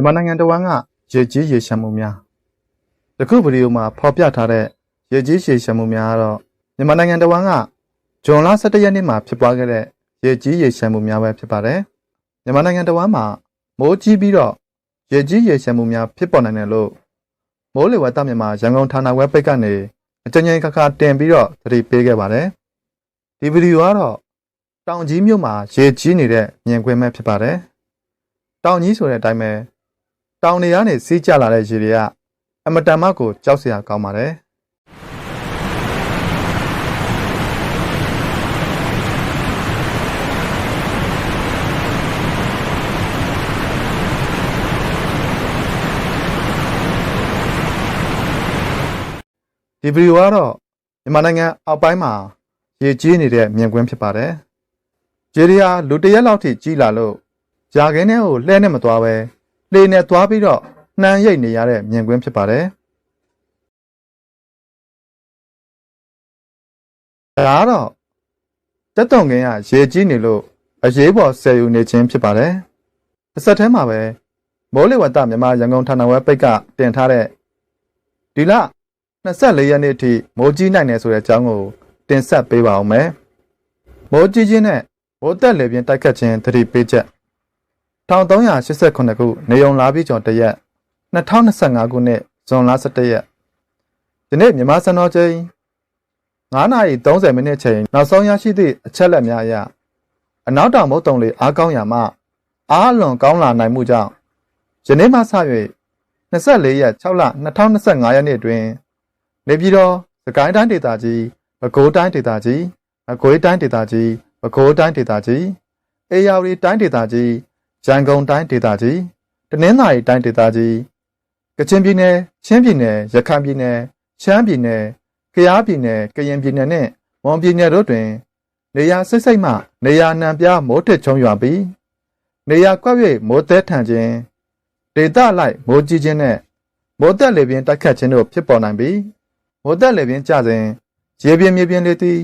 မြန်မာနိုင်ငံတဝန်းကရေကြီးရေရှမ်းမှုများယခုဗီဒီယိုမှာဖော်ပြထားတဲ့ရေကြီးရေရှမ်းမှုများကတော့မြန်မာနိုင်ငံတဝန်းကဇွန်လ17ရက်နေ့မှာဖြစ်ပွားခဲ့တဲ့ရေကြီးရေရှမ်းမှုများပဲဖြစ်ပါတယ်မြန်မာနိုင်ငံတဝန်းမှာမိုးကြီးပြီးတော့ရေကြီးရေရှမ်းမှုများဖြစ်ပေါ်နိုင်တယ်လို့မိုးလေဝသမြန်မာရန်ကုန်ဌာနဝက်ဘိတ်ကနေအကြိမ်ကြိမ်ခါခါတင်ပြီးတော့သတိပေးခဲ့ပါတယ်ဒီဗီဒီယိုကတော့တောင်ကြီးမြို့မှာရေကြီးနေတဲ့မြင်ကွင်းပဲဖြစ်ပါတယ်တောင်ကြီးဆိုတဲ့အတိုင်းပဲ တောင်တွေကနေစီးကျလာတဲ့ရေတွေကအမတန်မှကိုကြောက်စရာကောင်းပါတယ်ဒီဗီဒီယိုကတော့မြန်မာနိုင်ငံအောက်ပိုင်းမှာရေကြီးနေတဲ့မြင်ကွင်းဖြစ်ပါတယ်ရေတွေဟာလူတစ်ရက်လောက်ထိကြီးလာလို့ယာခင်းထဲကိုလှဲနဲ့မသွားပဲ လေနဲ့သွားပြီးတော့နှမ်းရိတ်နေရတဲ့မြင်ကွင်းဖြစ်ပါတယ်။ဒါကတော့တက်တုံကင်းကရေကြီးနေလို့အရေးပေါ်ဆယ်ယူနေခြင်းဖြစ်ပါတယ်။တစ်ဆက်တည်းမှာပဲမိုးလေဝသမြန်မာရန်ကုန်ဌာနဝက်ပိတ်ကတင်ထားတဲ့ဒီလ24ရက်နေ့အထိမိုးကြီးနိုင်တယ်ဆိုတဲ့အကြောင်းကိုတင်ဆက်ပေးပါအောင်မယ်။မိုးကြီးခြင်းနဲ့မိုးတက်လေပြင်းတိုက်ခတ်ခြင်းသတိပေးချက် 1389ခုနေုံလာပြီးကျော်တရက်2025ခုနှစ်ဇွန်လ17ရက်ဒီနေ့မြန်မာစံတော်ချိန်9:30မိနစ်ချိန်နောက်ဆုံးရရှိသည့်အချက်လက်များအရအနောက်တောင်မုတ်တုံလေအားကောင်းရာမှအားလွန်ကောင်းလာနိုင်မှုကြောင့်ယနေ့မှစ၍24ရက်6လ2025ရက်နေ့တွင်နေပြည်တော်စကိုင်းတိုင်းဒေသကြီးပဲခူးတိုင်းဒေသကြီးမကွေးတိုင်းဒေသကြီးပဲခူးတိုင်းဒေသကြီးအေရဝတီတိုင်းဒေသကြီး ရန်ကုန်တိုင်းဒေသကြီးတနင်္သာရီတိုင်းဒေသကြီးကချင်ပြည်နယ်ချင်းပြည်နယ်ရခိုင်ပြည်နယ်ရှမ်းပြည်နယ်ကယားပြည်နယ်ကရင်ပြည်နယ်နဲ့မွန်ပြည်နယ်တို့တွင် နေရာစိတ်စိတ်မှနေရာနှံပြမိုးထစ်ချုံရွာပြီးနေရာကွက်၍မိုးသည်ထန်ခြင်းဒေသလိုက်မိုးကြီးခြင်းနဲ့မိုးသက်လေပြင်းတိုက်ခတ်ခြင်းတို့ဖြစ်ပေါ်နိုင်ပြီးမိုးသက်လေပြင်းကျစဉ်ရေပြင်းမြေပြင်းလေးသည်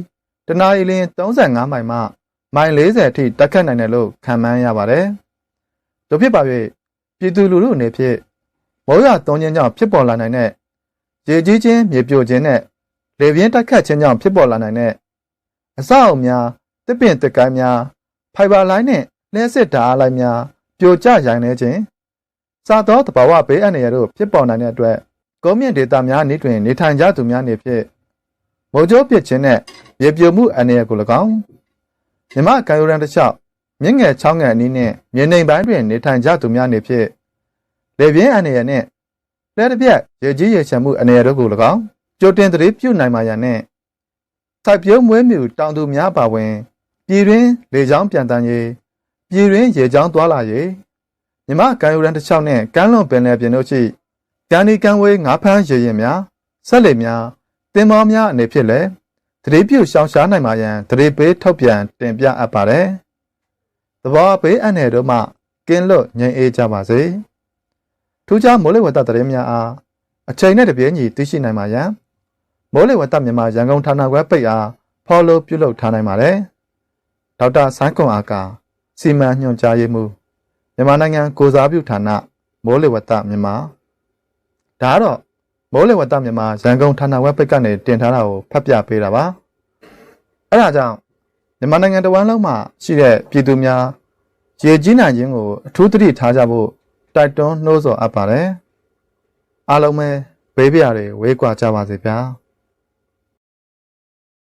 တနအီလင်း35မိုင်မှမိုင်40အထိတိုက်ခတ်နိုင်တယ်လို့ခန့်မှန်းရပါတယ်။ တို့ဖြစ်ပါ၍ပြည်သူလူထုအနေဖြင့်မိုးရွာသွန်းခြင်းကြောင့်ဖြစ်ပေါ်လာနိုင်တဲ့ရေကြီးခြင်းမြေပြိုခြင်းနဲ့လေပြင်းတိုက်ခတ်ခြင်းကြောင့်ဖြစ်ပေါ်လာနိုင်တဲ့အဆောက်အဦများတစ်ပင်တစ်ကိုင်းများဖိုင်ဘာလိုင်းနဲ့လျှက်စစ်ဓာတ်အားလိုင်းများပြိုကျရိုင်နေခြင်းစာသောတဘာဝဘေးအန္တရာယ်တို့ဖြစ်ပေါ်နိုင်တဲ့အတွက်ကုန်းမြင့်ဒေသများနေတွင်နေထိုင်ကြသူများနေဖြင့်မိုးကြိုးပစ်ခြင်းနဲ့မြေပြိုမှုအန္တရာယ်ကို၎င်းမြမကံရိုရန်တစ်လျှောက် မြင့်ငယ်ချောင်းငယ်အနည်းနဲ့မြေနိမ့်ပိုင်းတွင်နေထိုင်ကြသူများနေဖြင့်လေပြင်းအန္တရာယ်နှင့်လက်တစ်ပြက်ရေကြီးရေချမ်းမှုအန္တရာယ်တို့ကို၎င်းကြိုတင်သတိပြုနိုင်ပါရန်နှင့်စိုက်ပျိုးမွေးမြူတောင်သူများပါဝင် ပြည်တွင်းလေကြောင်းပြန်တန်းရေးပြည်တွင်းရေကြောင်းသွားလာရေးမြမကံယူရန်တစ်ချောင်းနှင့်ကမ်းလွန်ပင်လယ်ပြင်တို့ရှိကံဒီကံဝေးငါးဖမ်းရေရင်များဆက်လက်များတင်မောများအနေဖြင့်လည်းသတိပြုရှောင်ရှားနိုင်ပါရန်သတိပေးထုတ်ပြန်တင်ပြအပ်ပါတယ်။ သဘောပေးအပ်တဲ့တို့မှကင်းလွတ်ငြိမ်အေးကြပါစေ။ထူးခြားမိုးလေဝသသတင်းများအားအချိန်နဲ့တပြေးညီသိရှိနိုင်ပါရန်မိုးလေဝသမြန်မာရန်ကုန်ဌာနခွဲပိတ်အား follow ပြုလုပ်ထားနိုင်ပါတယ်။ဒေါက်တာဆိုင်းကွန်အားကစီမံညွှန်ကြားရေးမှူးမြန်မာနိုင်ငံကိုစားပြုဌာနမိုးလေဝသမြန်မာဒါကတော့မိုးလေဝသမြန်မာရန်ကုန်ဌာနဝက်ပိတ်ကနေတင်ထားတာကိုဖတ်ပြပေးတာပါအဲဒါကြောင့် မြန်မာနိုင်ငံတဝန်းလုံးမှာရှိတဲ့ပြည်သူများရေကြီးနိုင်ခြင်းကိုအထူးသတိထားကြဖို့တိုက်တွန်းနှိုးဆော်အပ်ပါတယ်အားလုံးပဲဘေးပြားတွေဝေးကွာကြပါစေဗျာ